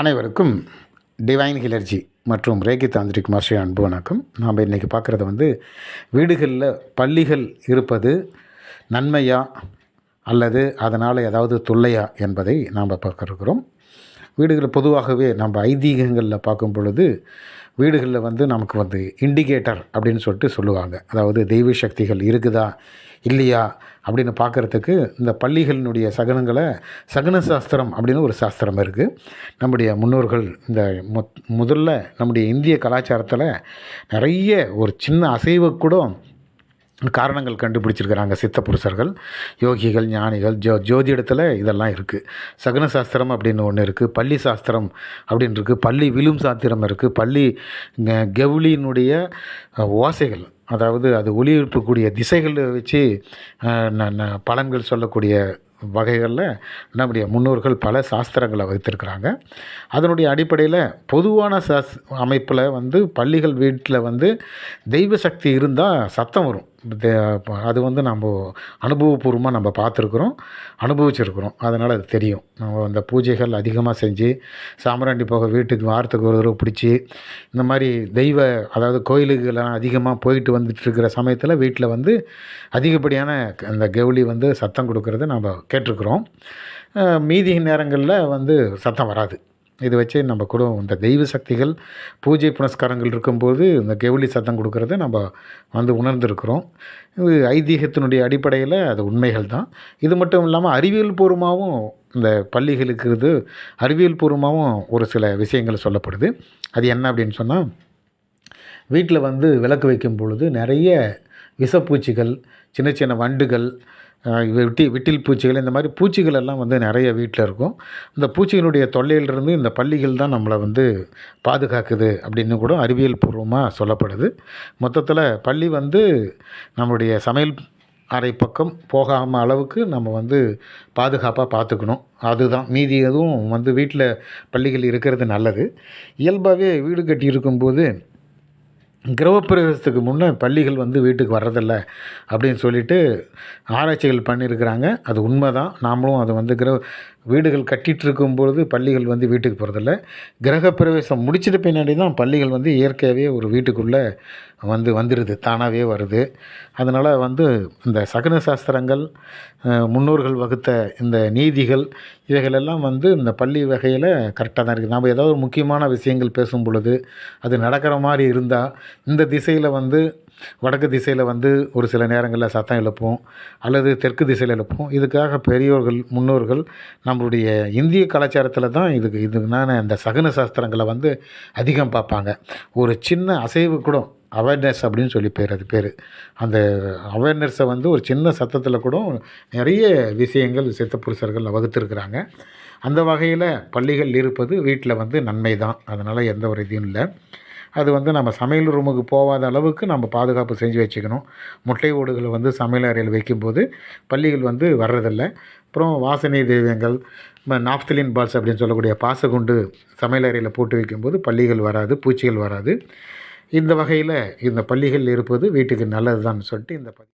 அனைவருக்கும் டிவைன் ஹிலர்ஜி மற்றும் Reiki tantric master அன்பு வணக்கம். நாம் இன்றைக்கி பார்க்குறது வந்து வீடுகளில் பள்ளிகள் இருப்பது நன்மையா அல்லது அதனால் ஏதாவது தொல்லையா என்பதை நாம் பார்க்குறோம். வீடுகளில் பொதுவாகவே நம்ம ஐதீகங்களில் பார்க்கும் பொழுது வீடுகளில் வந்து நமக்கு வந்து இண்டிகேட்டர் அப்படின்னு சொல்லிட்டு சொல்லுவாங்க. அதாவது தெய்வ சக்திகள் இருக்குதா இல்லையா அப்படின்னு பார்க்குறதுக்கு இந்த பள்ளிகளினுடைய சகனங்களை சகன சாஸ்திரம் அப்படின்னு ஒரு சாஸ்திரம் இருக்குது நம்முடைய முன்னோர்கள் இந்த முதல்ல நம்முடைய இந்திய கலாச்சாரத்தில் நிறைய ஒரு சின்ன அசைவு கூட காரணங்கள் கண்டுபிடிச்சிருக்கிறாங்க சித்த புருஷர்கள் யோகிகள் ஞானிகள் ஜோ ஜோதிடத்தில் இதெல்லாம் இருக்குது சகுன சாஸ்திரம் அப்படின்னு ஒன்று இருக்குது பள்ளி சாஸ்திரம் அப்படின்னு இருக்குது பள்ளி விழும் சாஸ்திரம் இருக்குது பள்ளி கெ- கெவுளியினுடைய ஓசைகள் அதாவது அது ஒளி எழுப்பக்கூடிய திசைகளை வச்சு ந- பலன்கள் சொல்லக்கூடிய வகைகளில் நம்முடைய முன்னோர்கள் பல சாஸ்திரங்களை வைத்திருக்கிறாங்க. அதனுடைய அடிப்படையில் பொதுவான சாஸ் அமைப்பில் வந்து பள்ளிகள் வீட்டில் வந்து தெய்வ சக்தி இருந்தால் சத்தம் வரும். அது வந்து நம்ம அனுபவபூர்வமாக நம்ம பார்த்துருக்குறோம் அனுபவிச்சிருக்கிறோம். அதனால் அது தெரியும். நம்ம அந்த பூஜைகள் அதிகமாக செஞ்சு சாம்பிராண்டி போக வீட்டுக்கு வாரத்துக்கு ஒரு தடவை பிடிச்சி இந்த மாதிரி தெய்வ அதாவது கோயிலுக்கெல்லாம் அதிகமாக போயிட்டு வந்துட்டுருக்கிற சமயத்தில் வீட்டில் வந்து அதிகப்படியான அந்த கெவுளி வந்து சத்தம் கொடுக்கறத நம்ம கேட்டிருக்குறோம். மீதி நேரங்களில் வந்து சத்தம் வராது. இது வச்சு நம்ம கூட இந்த தெய்வ சக்திகள் பூஜை புனஸ்காரங்கள் இருக்கும்போது இந்த கெவுளி சத்தம் கொடுக்கறத நம்ம வந்து உணர்ந்திருக்கிறோம். இது ஐதீகத்தினுடைய அடிப்படையில் அது உண்மைகள் தான். இது மட்டும் இல்லாமல் அறிவியல் பூர்வமாகவும் இந்த பள்ளிகளுக்கு இது அறிவியல் பூர்வமாகவும் ஒரு சில விஷயங்கள் சொல்லப்படுது. அது என்ன அப்படின்னு சொன்னால் வீட்டில் வந்து விளக்கு வைக்கும் பொழுது நிறைய விஷப்பூச்சிகள் சின்ன சின்ன வண்டுகள் அஹ், விட்டி விட்டில் பூச்சிகள் இந்த மாதிரி பூச்சிகள் எல்லாம் வந்து நிறைய வீட்டில் இருக்கும். இந்த பூச்சிகளுடைய தொல்லையிலிருந்து இந்த பள்ளிகள் தான் நம்மளை வந்து பாதுகாக்குது அப்படின்னு கூட அறிவியல் பூர்வமாக சொல்லப்படுது. மொத்தத்தில் பள்ளி வந்து நம்முடைய சமையல் அறை பக்கம் போகாமல் அளவுக்கு நம்ம வந்து பாதுகாப்பாக பார்த்துக்கணும். அதுதான். மீதி எதுவும் வந்து வீட்டில் பள்ளிகள் இருக்கிறது நல்லது. இயல்பாகவே வீடு கட்டி இருக்கும்போது கிரகப்பிரவேசத்துக்கு முன்னே பள்ளிகள் வந்து வீட்டுக்கு வர்றதில்ல அப்படின்னு சொல்லிட்டு ஆராய்ச்சிகள் பண்ணியிருக்கிறாங்க. அது உண்மை தான் நாமளும் அதை வந்து கிரக வீடுகள் கட்டிகிட்டு இருக்கும்பொழுது பள்ளிகள் வந்து வீட்டுக்கு போகிறதில்ல கிரகப்பிரவேசம் முடிச்சிட்ட பின்னாடி தான் பள்ளிகள் வந்து இயற்கையாகவே ஒரு வீட்டுக்குள்ளே வந்து வந்துடுது தானாகவே வருது. அதனால் வந்து இந்த சகுன சாஸ்திரங்கள் முன்னோர்கள் வகுத்த இந்த நீதிகள் இவைகளெல்லாம் வந்து இந்த பள்ளி வகையில் கரெக்டாக தான் இருக்குது நாம் ஏதாவது ஒரு முக்கியமான விஷயங்கள் பேசும் பொழுது அது நடக்கிற மாதிரி இருந்தால் இந்த திசையில் வந்து வடக்கு திசையில் வந்து ஒரு சில நேரங்களில் சத்தம் எழுப்பும் அல்லது தெற்கு திசையில் எழுப்பும். இதுக்காக பெரியோர்கள் முன்னோர்கள் நம்மளுடைய இந்திய கலாச்சாரத்தில் தான் இதுக்கு இதுக்குனான இந்த சகுன சாஸ்திரங்களை வந்து அதிகம் பார்ப்பாங்க. ஒரு சின்ன அசைவு கூட அவேர்னஸ் அப்படின்னு சொல்லி பேர் அது பேர். அந்த அவேர்னஸை வந்து ஒரு சின்ன சத்தத்தில் கூட நிறைய விஷயங்கள் சித்த புருஷர்கள் வகுத்திருக்கிறாங்க. அந்த வகையில் பள்ளிகள் இருப்பது வீட்டில் வந்து நன்மை தான் அதனால் எந்த ஒரு இதுவும் இல்லை. அது வந்து நம்ம சமையல் ரூமுக்கு போகாத அளவுக்கு நம்ம பாதுகாப்பு செஞ்சு வச்சுக்கணும். முட்டை ஓடுகளை வந்து சமையல் அறையில் வைக்கும்போது பள்ளிகள் வந்து வர்றதில்லை. அப்புறம் வாசனை தெய்வங்கள் நாப்தலின் பால்ஸ் அப்படின்னு சொல்லக்கூடிய பாசகுண்டு சமையல் அறையில் போட்டு வைக்கும்போது பள்ளிகள் வராது பூச்சிகள் வராது. இந்த வகையில் இந்த பள்ளிகள் இருப்பது வீட்டுக்கு நல்லது தான் சொல்லிட்டு இந்த ப-